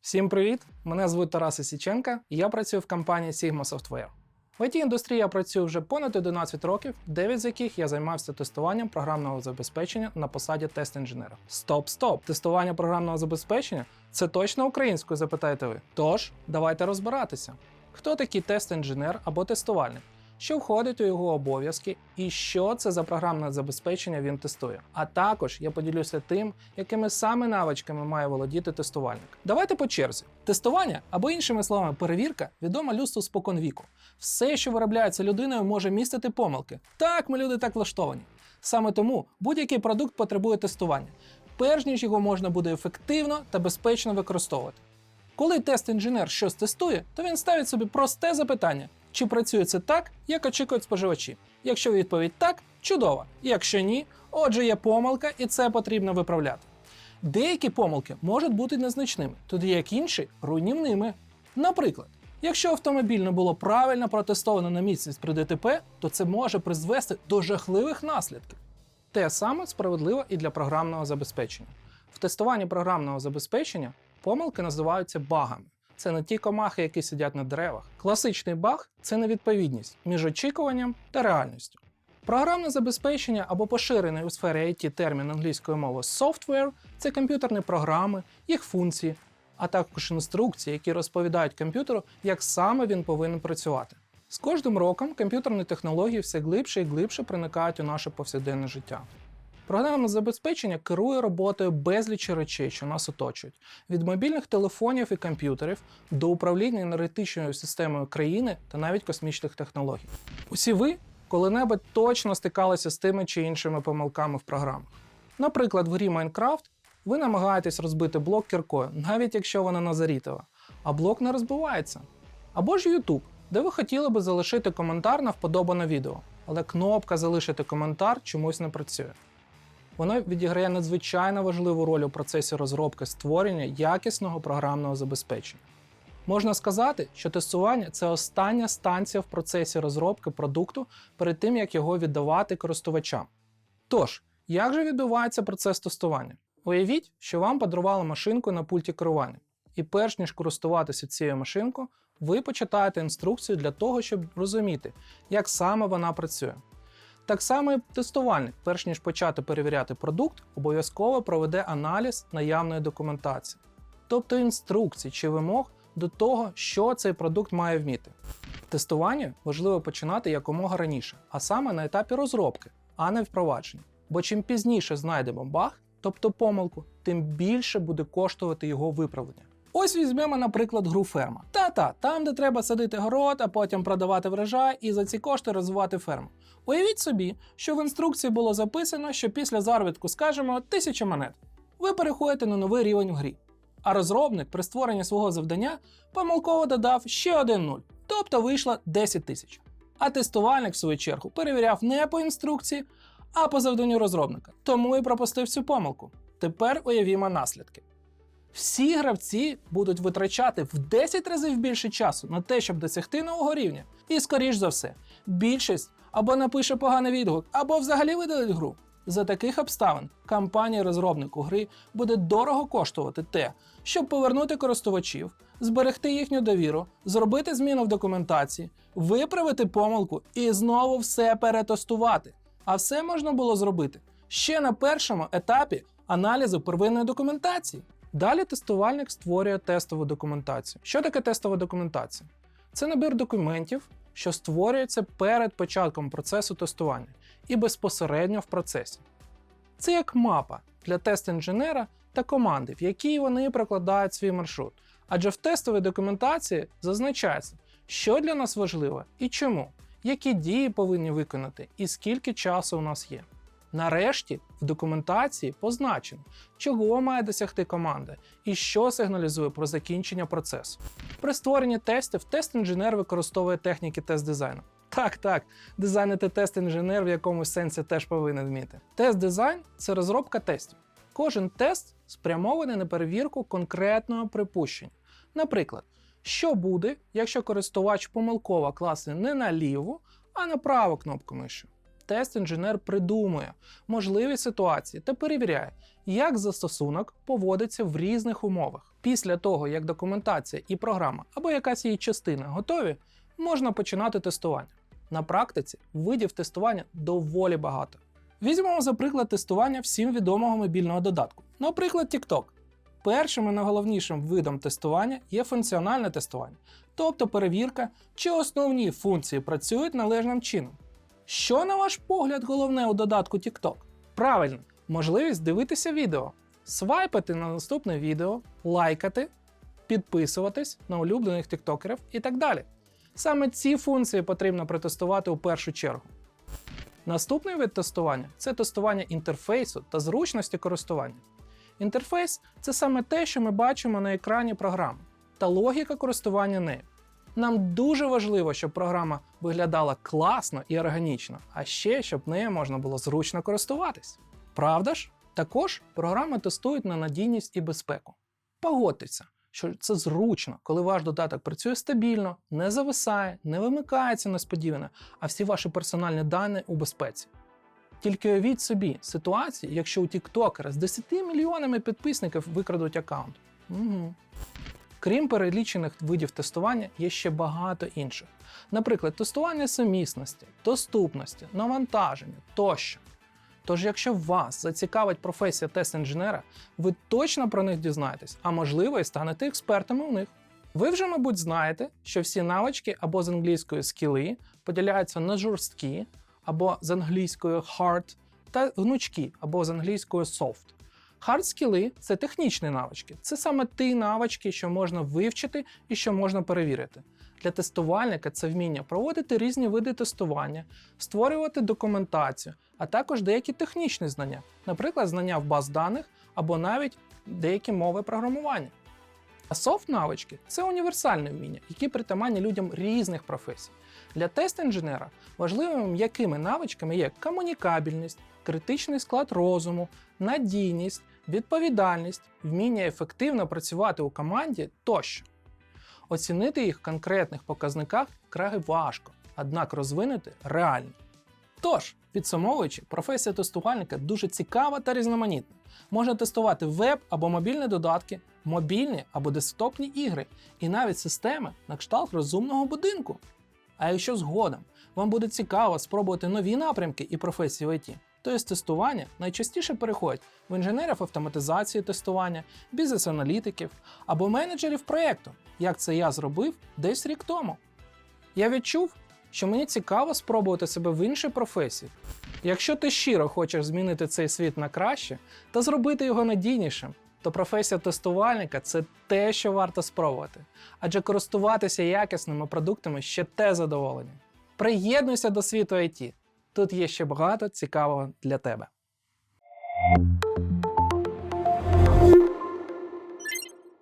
Всім привіт! Мене звуть Тарас Ісіченка, і я працюю в компанії Sigma Software. В it індустрії я працюю вже понад 11 років, 9 з яких я займався тестуванням програмного забезпечення на посаді тест-інженера. Стоп, стоп! Тестування програмного забезпечення це точно українською, запитаєте ви. Тож, давайте розбиратися. Хто такий тест-інженер або тестувальник? Що входить у його обов'язки і що це за програмне забезпечення він тестує. А також я поділюся тим, якими саме навичками має володіти тестувальник. Давайте по черзі. Тестування або іншими словами, перевірка відома людству спокон віку. Все, що виробляється людиною, може містити помилки. Так, ми люди так влаштовані. Саме тому будь-який продукт потребує тестування, перш ніж його можна буде ефективно та безпечно використовувати. Коли тест-інженер щось тестує, то він ставить собі просте запитання: чи працює це так, як очікують споживачі. Якщо відповідь так, чудово. Якщо ні, отже, є помилка, і це потрібно виправляти. Деякі помилки можуть бути незначними, тоді як інші руйнівними. Наприклад, якщо автомобіль не було правильно протестовано на міцність при ДТП, то це може призвести до жахливих наслідків. Те саме справедливо і для програмного забезпечення. В тестуванні програмного забезпечення помилки називаються багами. Це не ті комахи, які сидять на деревах. Класичний баг це невідповідність між очікуванням та реальністю. Програмне забезпечення або поширений у сфері IT термін англійською мовою software – це комп'ютерні програми, їх функції, а також інструкції, які розповідають комп'ютеру, як саме він повинен працювати. З кожним роком комп'ютерні технології все глибше і глибше проникають у наше повсякденне життя. Програмне забезпечення керує роботою безлічі речей, що нас оточують, від мобільних телефонів і комп'ютерів до управління енергетичною системою країни та навіть космічних технологій. Усі ви коли-небудь точно стикалися з тими чи іншими помилками в програмах. Наприклад, в грі Minecraft ви намагаєтесь розбити блок кіркою, навіть якщо вона назарітова, а блок не розбивається. Або ж YouTube, де ви хотіли би залишити коментар на вподобане відео, але кнопка залишити коментар чомусь не працює. Воно відіграє надзвичайно важливу роль у процесі розробки створення якісного програмного забезпечення. Можна сказати, що тестування це остання станція в процесі розробки продукту перед тим, як його віддавати користувачам. Тож, як же відбувається процес тестування? Уявіть, що вам подарували машинку на пульті керування, і перш ніж користуватися цією машинкою, ви почитаєте інструкцію для того, щоб розуміти, як саме вона працює. Так само і тестувальник, перш ніж почати перевіряти продукт, обов'язково проведе аналіз наявної документації, тобто інструкцій чи вимог до того, що цей продукт має вміти. Тестування важливо починати якомога раніше, а саме на етапі розробки, а не впровадження. Бо чим пізніше знайдемо баг, тобто помилку, тим більше буде коштувати його виправлення. Ось візьмемо, наприклад, гру ферма. Та-та, там, де треба садити город, а потім продавати врожай і за ці кошти розвивати ферму. Уявіть собі, що в інструкції було записано, що після заробітку, скажімо, 1000 монет, ви переходите на новий рівень в грі. А розробник при створенні свого завдання помилково додав ще один нуль, тобто вийшло 10 тисяч. А тестувальник, в свою чергу, перевіряв не по інструкції, а по завданню розробника, тому і пропустив цю помилку. Тепер уявімо наслідки. Всі гравці будуть витрачати в 10 разів більше часу на те, щоб досягти нового рівня. І, скоріш за все, більшість або напише поганий відгук, або взагалі видалить гру. За таких обставин компанії розробнику гри буде дорого коштувати те, щоб повернути користувачів, зберегти їхню довіру, зробити зміну в документації, виправити помилку і знову все перетестувати. А все можна було зробити ще на першому етапі аналізу первинної документації. Далі тестувальник створює тестову документацію. Що таке тестова документація? Це набір документів, що створюється перед початком процесу тестування і безпосередньо в процесі. Це як мапа для тест-інженера та команди, в якій вони прокладають свій маршрут. Адже в тестовій документації зазначається, що для нас важливо і чому, які дії повинні виконати і скільки часу у нас є. Нарешті в документації позначено, чого має досягти команда і що сигналізує про закінчення процесу. При створенні тестів тест-інженер використовує техніки тест-дизайну. Так, так, дизайнити тест-інженер в якомусь сенсі теж повинен вміти. Тест-дизайн це розробка тестів. Кожен тест спрямований на перевірку конкретного припущення. Наприклад, що буде, якщо користувач помилково класне не на ліву, а на праву кнопку миші? Тест-інженер придумує можливі ситуації та перевіряє, як застосунок поводиться в різних умовах. Після того, як документація і програма або якась її частина готові, можна починати тестування. На практиці видів тестування доволі багато. Візьмемо за приклад тестування всім відомого мобільного додатку, наприклад, TikTok. Першим і найголовнішим видом тестування є функціональне тестування, тобто перевірка, чи основні функції працюють належним чином. Що, на ваш погляд, головне у додатку TikTok? Правильно, можливість дивитися відео, свайпати на наступне відео, лайкати, підписуватись на улюблених тіктокерів і так далі. Саме ці функції потрібно протестувати у першу чергу. Наступний вид тестування це тестування інтерфейсу та зручності користування. Інтерфейс це саме те, що ми бачимо на екрані програми, та логіка користування нею. Нам дуже важливо, щоб програма виглядала класно і органічно, а ще щоб нею можна було зручно користуватись. Правда ж? Також програми тестують на надійність і безпеку. Погодьтеся, що це зручно, коли ваш додаток працює стабільно, не зависає, не вимикається несподівано, а всі ваші персональні дані у безпеці. Тільки уявіть собі ситуацію, якщо у тіктокера з 10 мільйонами підписників викрадуть аккаунт. Угу. Крім перелічених видів тестування, є ще багато інших. Наприклад, тестування сумісності, доступності, навантаження тощо. Тож, якщо вас зацікавить професія тест-інженера, ви точно про них дізнаєтесь, а можливо і станете експертами у них. Ви вже, мабуть, знаєте, що всі навички або з англійської скіли поділяються на жорсткі, або з англійською hard, та гнучкі, або з англійською soft. Хард-скіли це технічні навички. Це саме ті навички, що можна вивчити і що можна перевірити. Для тестувальника це вміння проводити різні види тестування, створювати документацію, а також деякі технічні знання, наприклад, знання в баз даних або навіть деякі мови програмування. А софт навички це універсальне вміння, які притаманні людям різних професій. Для тест-інженера важливими м'якими навичками є комунікабельність, критичний склад розуму, надійність, відповідальність, вміння ефективно працювати у команді тощо. Оцінити їх в конкретних показниках край важко, однак розвинути реально. Тож, підсумовуючи, професія тестувальника дуже цікава та різноманітна. Можна тестувати веб або мобільні додатки, мобільні або десктопні ігри, і навіть системи на кшталт розумного будинку. А якщо згодом вам буде цікаво спробувати нові напрямки і професії в IT, то із тестування найчастіше переходять в інженерів автоматизації тестування, бізнес-аналітиків або менеджерів проєкту, як це я зробив десь рік тому. Я відчув, що мені цікаво спробувати себе в іншій професії. Якщо ти щиро хочеш змінити цей світ на краще та зробити його надійнішим, то професія тестувальника це те, що варто спробувати. Адже користуватися якісними продуктами ще те задоволення. Приєднуйся до світу IT. Тут є ще багато цікавого для тебе.